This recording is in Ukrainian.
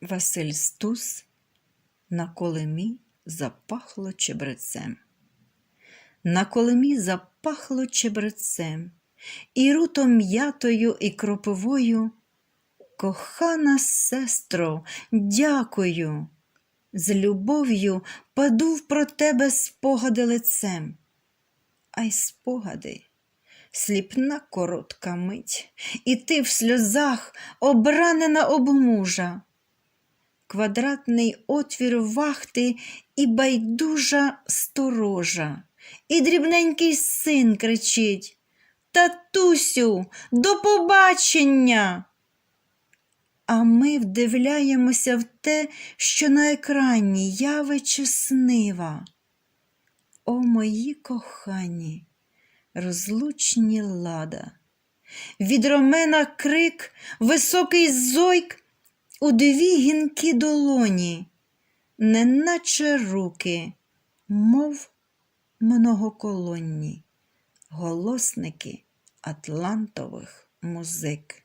Василь Стус на колемі запахло чебрецем. На колемі запахло чебрецем, і рутом м'ятою і кропивою. Кохана сестро, дякую. З любов'ю падув про тебе спогади лицем. А й спогади, сліпна коротка мить, і ти в сльозах обранена обмужа. Квадратний отвір вахти і байдужа сторожа, і дрібненький син кричить Татусю, до побачення! А ми вдивляємося в те, що на екрані явиче снива. О, мої кохані, розлучні лада, від ромена крик, високий зойк у дві гінкі долоні, неначе руки, мов многоколонні, голосники атлантових музик.